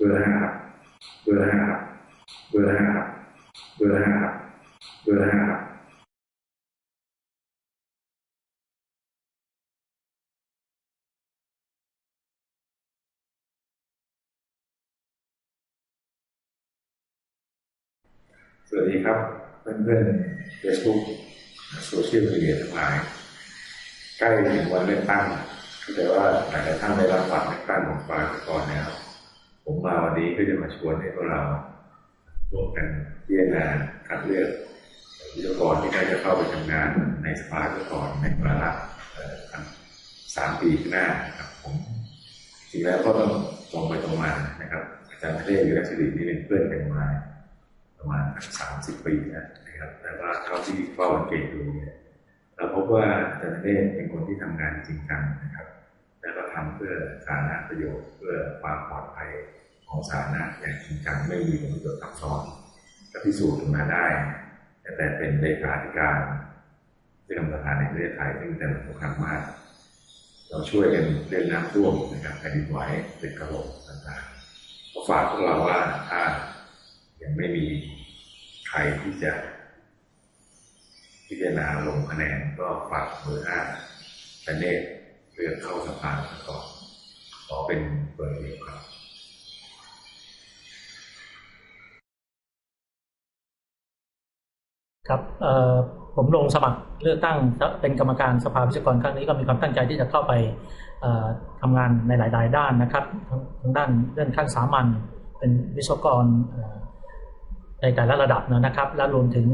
บอร์ห้าครับเบอร์ห้าครับเบอร์ห้าเบอร์ห้าเบอร์ห้าสวัสดีครับเพื่อนเฟซบุ๊กโซเชียลมีเดียทั้งหลายใกล้ถึงวันเลือกตั้งแต่ว่าหลายท่านได้รับบัตรเลือกตั้งของฝ่ายก่อนแล้ว นนี้ก็จะมาชวนให้พวกเราร่วมกันพิจารณาคัดเลือกวิศวกรที่ใกล้จะเข้าไปทำงานในสภาวิศวกรในวาระสามปีข้างหน้านะครับผมจริงแล้วก็ต้องตรงไปตรงมานะครับ อาจารย์เทพวิรัชรีนี่เป็นเพื่อนกันมาประมาณสามสิบปีนะครับ แต่ว่าเท่าที่เฝ้าสังเกตดูเนี่ยเราพบว่าอาจารย์เทพเป็นคนที่ทำงานจริงจังนะครับ แล้วก็ทำเพื่อสาธารณประโยชน์เพื่อความปลอดภัย ของสาธารณะอย่างจริงจังไม่มีผลประโยชน์ทับซ้อนก็พิสูจน์ขึ้นมาได้แต่เป็นเลขาธิการที่กำประธานในประเทศไทยซึ่งแต่ละสำคัญมาก เราช่วยกันเรื่องน้ำท่วมนะครับแผ่นดินไหวตึกกระโหลกต่างๆก็ฝากพวกเราว่าถ้ายังไม่มีใครที่จะ พิจารณาลงคะแนนก็ฝากเบอร์ห้าคะแนนเลือกเข้าสภาก่อนขอเป็นเบอร์เดียวครับ ครับผมลงสมัครเลือกตั้งเป็นกรรมการสภาวิศวกรครั้งนี้ก็มีความตั้งใจที่จะเข้าไปเอ่อทำงานในหลาย ๆ ด้านนะครับทั้งด้านเรื่องขั้นสามัญเป็นวิศวกรในแต่ละระดับนะครับ และรวมถึง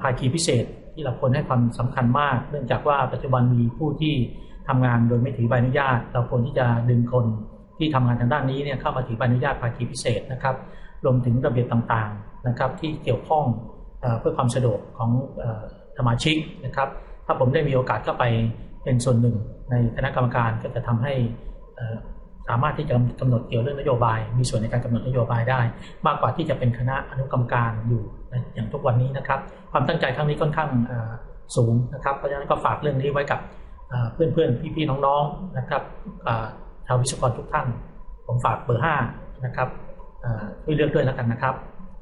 ภาคีพิเศษที่เราควรให้ความสำคัญมาก เนื่องจากว่าปัจจุบันมีผู้ที่ทำงานโดยไม่ถือใบอนุญาต เราควรที่จะดึงคนที่ทำงานทางด้านนี้เนี่ยเข้ามาถือใบอนุญาตภาคีพิเศษนะครับ รวมถึงระเบียบต่าง ๆ นะครับที่เกี่ยวข้อง เพื่อความสะดวกของสมาชิกนะครับ ถ้าผมได้มีโอกาสเข้าไปเป็นส่วนหนึ่งในคณะกรรมการก็จะทำให้สามารถที่จะกำหนดเกี่ยวเรื่องนโยบาย มีส่วนในการกำหนดนโยบายได้ มากกว่าที่จะเป็นคณะอนุกรรมการอยู่อย่างทุกวันนี้นะครับ ความตั้งใจครั้งนี้ค่อนข้างสูงนะครับ เพราะฉะนั้นก็ฝากเรื่องนี้ไว้กับเอ่อเพื่อนๆ พี่ๆ น้องๆ นะครับชาววิศวกรทุกท่าน ผมฝากเบอร์ห้านะครับเอ่อช่วยเลือกด้วยแล้วกันนะครับ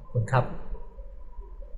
ขอบคุณครับ